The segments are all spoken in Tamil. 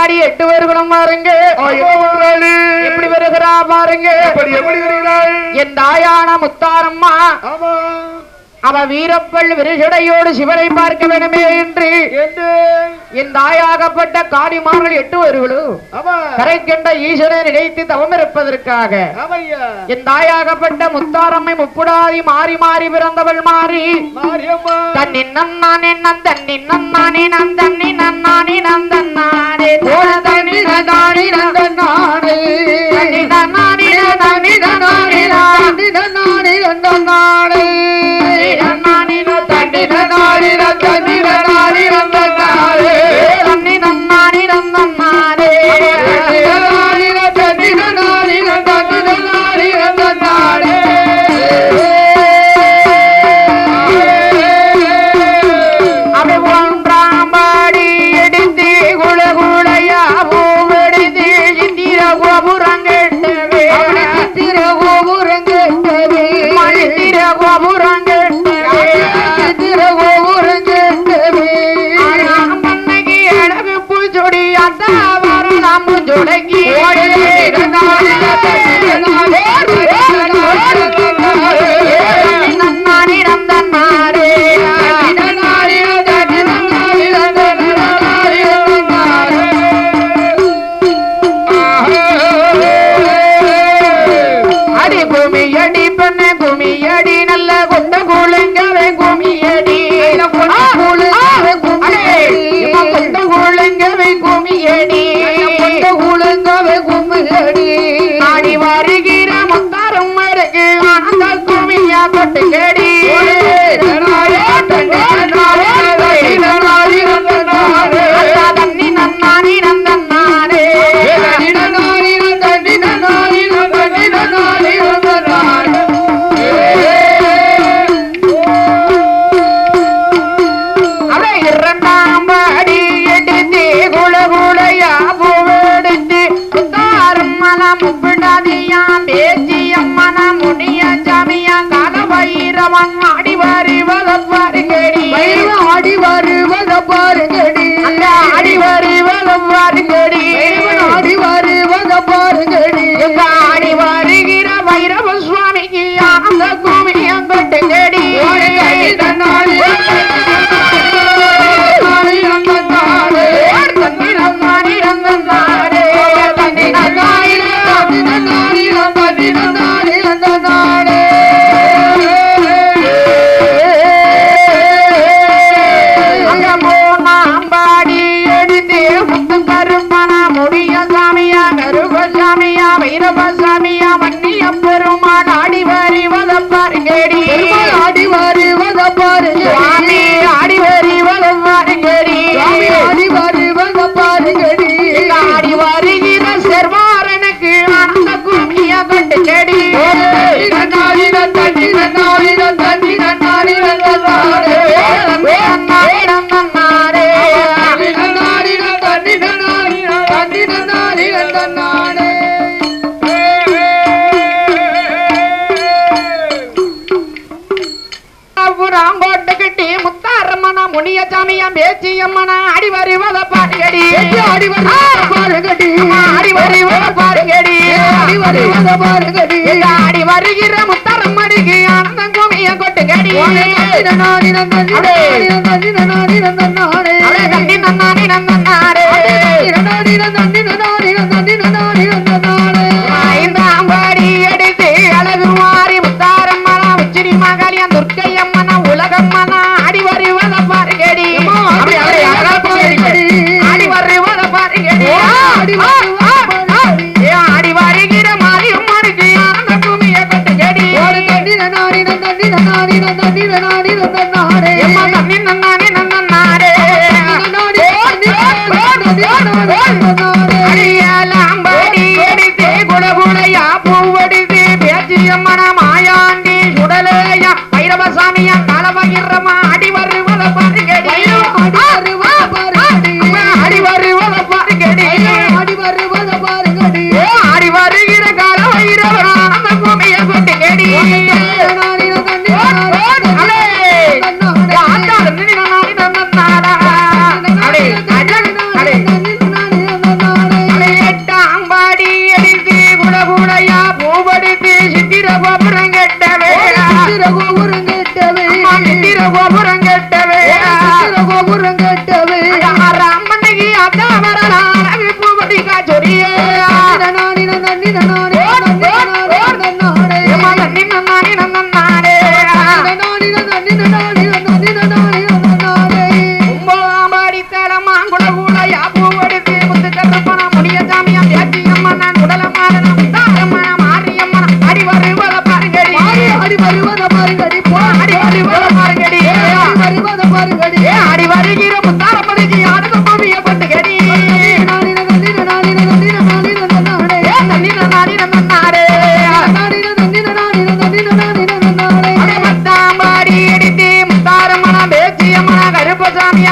முத்தாரம்பாடி எட்டு பேர்களும் பாருங்க எப்படி வருகிறா பாருங்க. என் தாயான முத்தாரம்மா. அவ வீரப்பள் விரிசடையோடு சிவனை பார்க்க வேணுமே என்று. என் தாயாகப்பட்ட காடிமார்கள் எட்டு வருகளும் கரை கண்ட ஈசனை நினைத்து தவம் இருப்பதற்காக என் தாயாகப்பட்ட முத்தாரம்மை முப்புடாதி மாறி மாறி பிறந்தவள் மாறி. தன்னி நன்னானே நன்னானே நந்தன்னி நன்னானே தன்னி நந்தானி தன்னி நன்னானி நந்தானி நந்தானி நந்தானி நந்தானி நந்தானே पाटा वारो नाम जोड़ेगी। குமியா வைரவன் ஆடி வருவத பாருங்கடி ஆடி வருவத பாருங்கடி அடி வருவத பாருங்கடி. ஆடி வருகிற முத்தாரம்மனுக்கு ஆனந்தம் குமிய கொட்டுங்கடி. அடே. தண்டி எம்மா தண்ணி நன்னானே நன்னாரே பாருங்கடி. ஆடி வருகிற முத்தாரப்படி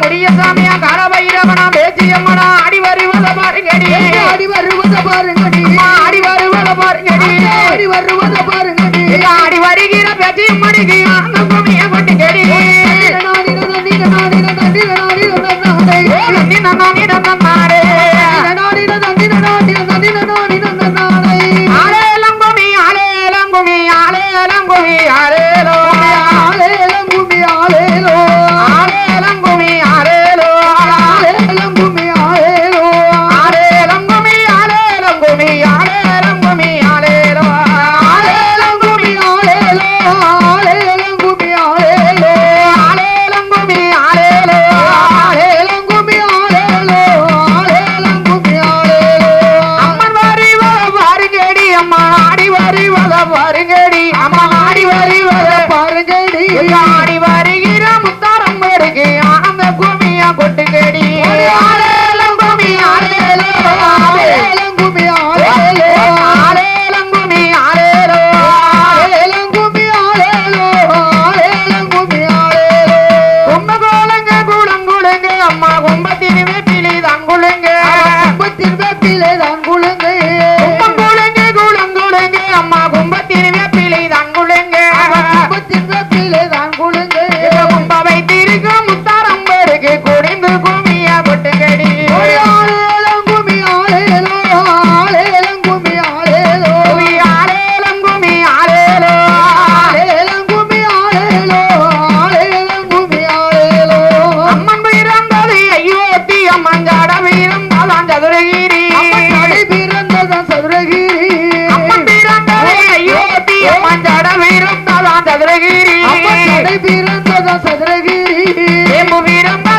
கொடிய சாமியா காலபைரவனா பேச்சியம்மனா அடி வருவத பாருங்கடி அடி வருவத பாருங்கடி அடி வருவத பாருங்கடி அடி வருவத பாருங்கடி அடி வருகிற பேச்சியம்மனுக்கு அந்த கொண்டு கேடி நான் మంజాడ వీరంతా చదరగిరి చదరగిరి ఏము వీరం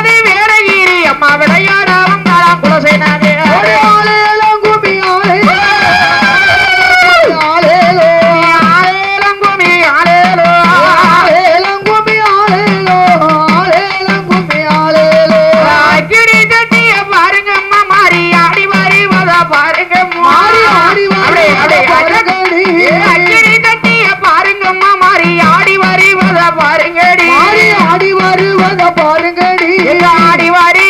பாருங்கடி. ஆடி வருவத பாருங்கடி. ஆடி வாடி.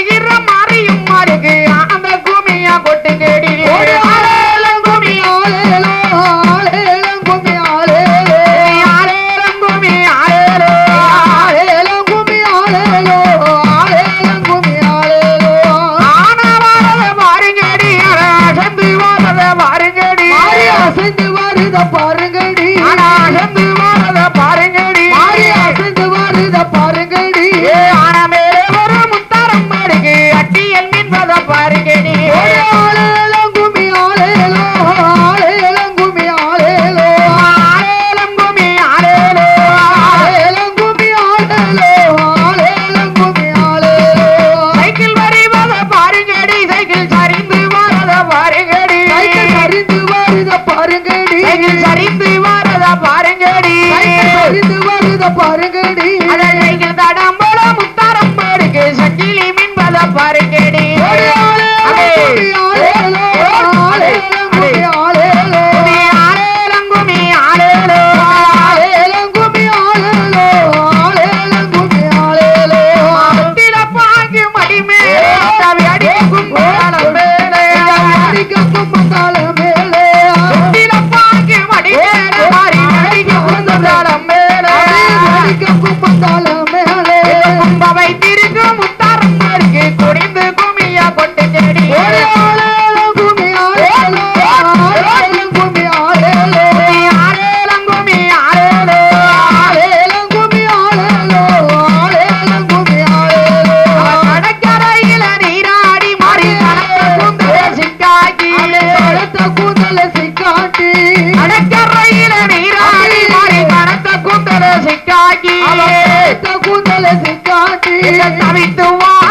சரிந்து வரத பாருங்கடி. சரிந்து வருத பாருங்கடி. கனத்த கூந்தல தவித்து வா.